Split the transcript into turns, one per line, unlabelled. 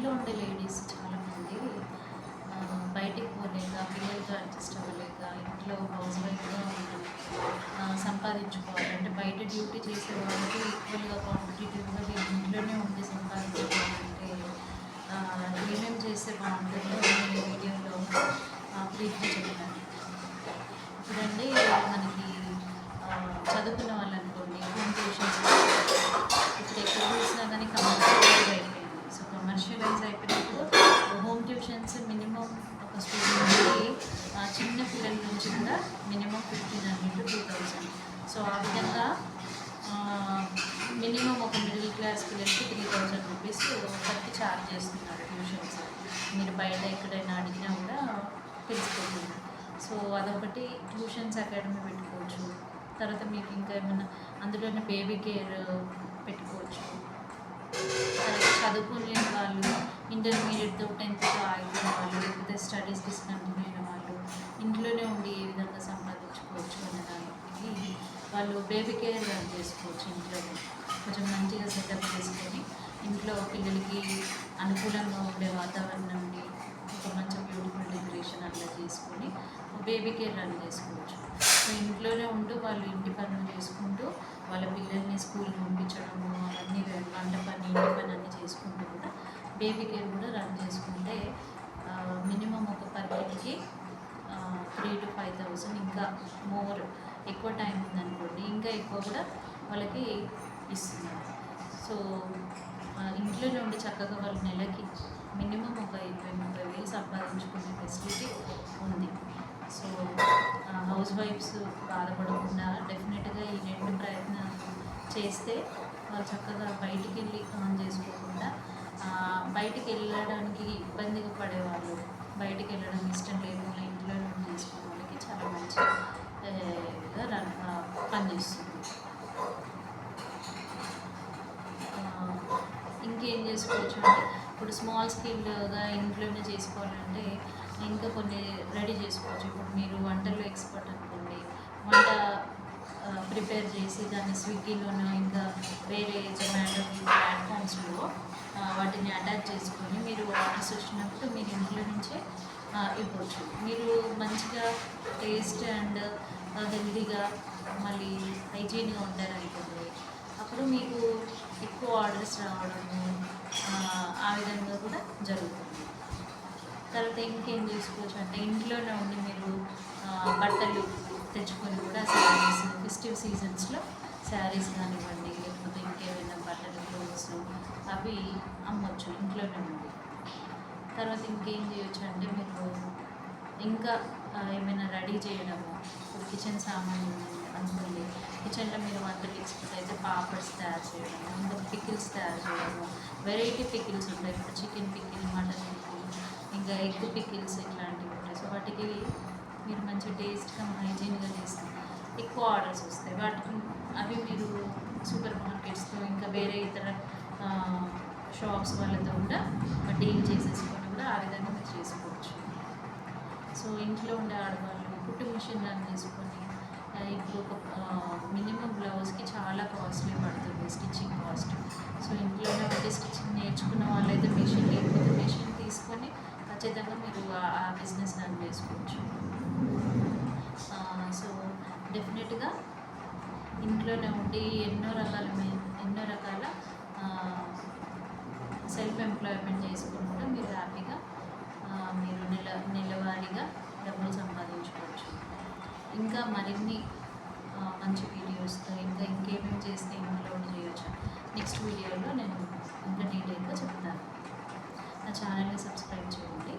ఇంట్లో ఉండే లేడీస్ చాలామంది బయటికి పోలేక పిల్లలతో అడ్జస్ట్ అవ్వలేక ఇంట్లో హౌస్ వైఫ్గా ఉండడం సంపాదించుకోవాలి. అంటే బయట డ్యూటీ చేసే వాళ్ళకి ఈక్వల్గా కాంపిటేటివ్గా ఇంట్లోనే ఉండి సంపాదించుకోవాలంటే ఏమేమి చేస్తే బాగుంటుంది నేను ఈ వీడియోలో బ్రీఫ్గా చెప్తాను ఇప్పుడండి మనకి ఆ, చదువుకున్న వాళ్ళు అనుకోండి హోమ్ ట్యూషన్స్ ఇప్పుడు ఎక్కడ చూసినా కానీ కమర్షియలైజ్ అయిపోయింది సో కమర్షియలైజ్ అయిపోయినప్పుడు హోమ్ ట్యూషన్స్ మినిమం ఒక స్టూడెంట్కి ఆ, చిన్న పిల్లల నుంచి కూడా minimum fifteen hundred to two thousand so ఆ విధంగా మినిమం ఒక మిడిల్ క్లాస్ పిల్లలకి త్రీ థౌజండ్ రూపీస్ ఒకరికి ఛార్జ్ చేస్తున్నారు ట్యూషన్స్. మీరు బయట ఎక్కడైనా అడిగినా కూడా తెలిసిపోతుంది సో అదొకటి. ట్యూషన్స్ అకాడమీ పెట్టుకోవచ్చు. తర్వాత మీకు ఇంకా ఏమైనా అందులోనే బేబీ కేర్ పెట్టుకోవచ్చు. తర్వాత చదువుకోలేని వాళ్ళు ఇంటర్మీడియట్తో టెన్త్తో ఆగిపోయిన వాళ్ళు లేకపోతే స్టడీస్ డిస్కంటిన్యూ అయిన వాళ్ళు ఇంట్లోనే ఉండి ఏ విధంగా సంపాదించుకోవచ్చు అనే దానికి వాళ్ళు బేబీ కేర్ రన్ చేసుకోవచ్చు ఇంట్లో. కొంచెం మంచిగా సెటప్ చేసుకొని ఇంట్లో పిల్లలకి అనుకూలంగా ఉండే వాతావరణంని ఒక మంచి బ్యూటిఫుల్ డెకరేషన్ అట్లా చేసుకొని బేబీ కేర్ రన్ చేసుకోవచ్చు. సో ఇంట్లోనే ఉంటూ వాళ్ళు ఇంటి పనులు చేసుకుంటూ వాళ్ళ పిల్లల్ని స్కూల్కి పంపించడము అవన్నీ వంట పని ఇంటి పని అన్నీ చేసుకుంటూ కూడా బేబీ కేర్ కూడా రన్ చేసుకుంటే మినిమం ఒక per three to five thousand ఇంకా మోర్ ఎక్కువ టైం ఉందనుకోండి ఇంకా ఎక్కువ కూడా వాళ్ళకి ఇస్తున్నారు. సో ఇంట్లో నుండి ఉండి చక్కగా వాళ్ళ నెలకి మినిమం ఒక ఇరవై ముప్పై వేలు సంపాదించుకునే ఫెసిలిటీ ఉంది. సో హౌస్ వైఫ్స్ బాధపడకుండా డెఫినెట్గా ఈ రెండు ప్రయత్నాలు చేస్తే వాళ్ళు చక్కగా బయటికి వెళ్ళి ఆన్ చేసుకోకుండా బయటికి వెళ్ళడానికి ఇబ్బందిగా పడేవాళ్ళు బయటికి వెళ్ళడం ఇష్టం లేదు వాళ్ళ ఇంట్లో నుండి చేసుకునే వాళ్ళకి చాలా మంచి ఏ, గా రన్ ఆ, పనిచేస్తుంది ఆ, ఇంకేం అంటే ఇప్పుడు స్మాల్ స్కేల్గా ఇంట్లోనే చేసుకోవాలంటే ఇంకా కొన్ని రెడీ చేసుకోవచ్చు. ఇప్పుడు మీరు వంటల్లో ఎక్స్పర్ట్ అనుకోండి వంట ప్రిపేర్ చేసి దాన్ని స్విగ్గీలోనో ఇంకా వేరే జొమాటో ప్లాట్ఫామ్స్లో వాటిని అటాచ్ చేసుకొని మీరు ఆర్డర్స్ వచ్చినప్పుడు మీరు ఇంట్లో నుంచే ఇవ్వచ్చు. మీరు మంచిగా టేస్ట్ అండ్ హెల్దీగా మళ్ళీ హైజీన్గా ఉంటారనుకోండి అప్పుడు మీకు ఎక్కువ ఆర్డర్స్ రావడము ఆ, విధంగా కూడా జరుగుతుంది. తర్వాత ఇంకేం చేసుకోవచ్చు అంటే ఇంట్లోనే ఉండి మీరు బట్టలు తెచ్చుకొని కూడా శారీస్ ఫెస్టివ్ సీజన్స్లో శారీస్ కానివ్వండి లేకపోతే ఇంకేమైనా బట్టలు క్లోత్స్ అవి అమ్మొచ్చు ఇంట్లోనే ఉండి. తర్వాత ఇంకేం చేయొచ్చు అంటే మీరు ఇంకా ఏమైనా రెడీ చేయడము కిచెన్ సామాన్లు అనుకోండి కిచెన్లో మీరు వంటలు ఎక్స్పర్ట్ అయితే పాపడ్స్ తయారు చేయడము ఇంకా పికిల్స్ తయారు చేయడము వెరైటీ పికిల్స్ ఉంటాయి ఇప్పుడు చికెన్ పికిల్ మటన్ పికిల్ ఇంకా ఎగ్ పికిల్స్ ఇట్లాంటివి ఉంటాయి. సో వాటికి మీరు మంచి టేస్ట్గా హైజీన్గా చేస్తే ఎక్కువ ఆర్డర్స్ వస్తాయి. వాటికి అవి మీరు సూపర్ మార్కెట్స్తో ఇంకా వేరే ఇతర షాప్స్ వాళ్ళతో కూడా డీల్ చేసేసుకొని కూడా ఆ విధంగా ఇంట్లో ఉండే ఆడవాళ్ళు కుట్టు మిషన్ రన్ చేసుకొని ఇప్పుడు ఒక మినిమం బ్లౌజ్కి చాలా కాస్ట్లీ పడుతుంది స్టిచ్చింగ్ కాస్ట్. సో ఇంట్లోనే ఉంటే స్టిచ్చింగ్ నేర్చుకున్న వాళ్ళైతే మిషన్ లేకపోతే మిషన్ తీసుకొని ఖచ్చితంగా మీరు ఆ- బిజినెస్ రన్ చేసుకోవచ్చు. సో డెఫినెట్గా ఇంట్లోనే ఉండి ఎన్నో రకాల ఎన్నో రకాల సెల్ఫ్ ఎంప్లాయ్మెంట్ చేసుకుంటూ మీరు హ్యాపీగా మీరు నెల నెలవారీగా డబ్బులు సంపాదించుకోవచ్చు. ఇంకా మరిన్ని మంచి వీడియోస్తో ఇంకా ఇంకేమేమి చేస్తే ఇంక్లూడ్ చేయొచ్చు. నెక్స్ట్ వీడియోలో నేను ఇంకా డీటెయిల్గా చెప్తాను. నా ఛానల్ని సబ్స్క్రైబ్ చేయండి.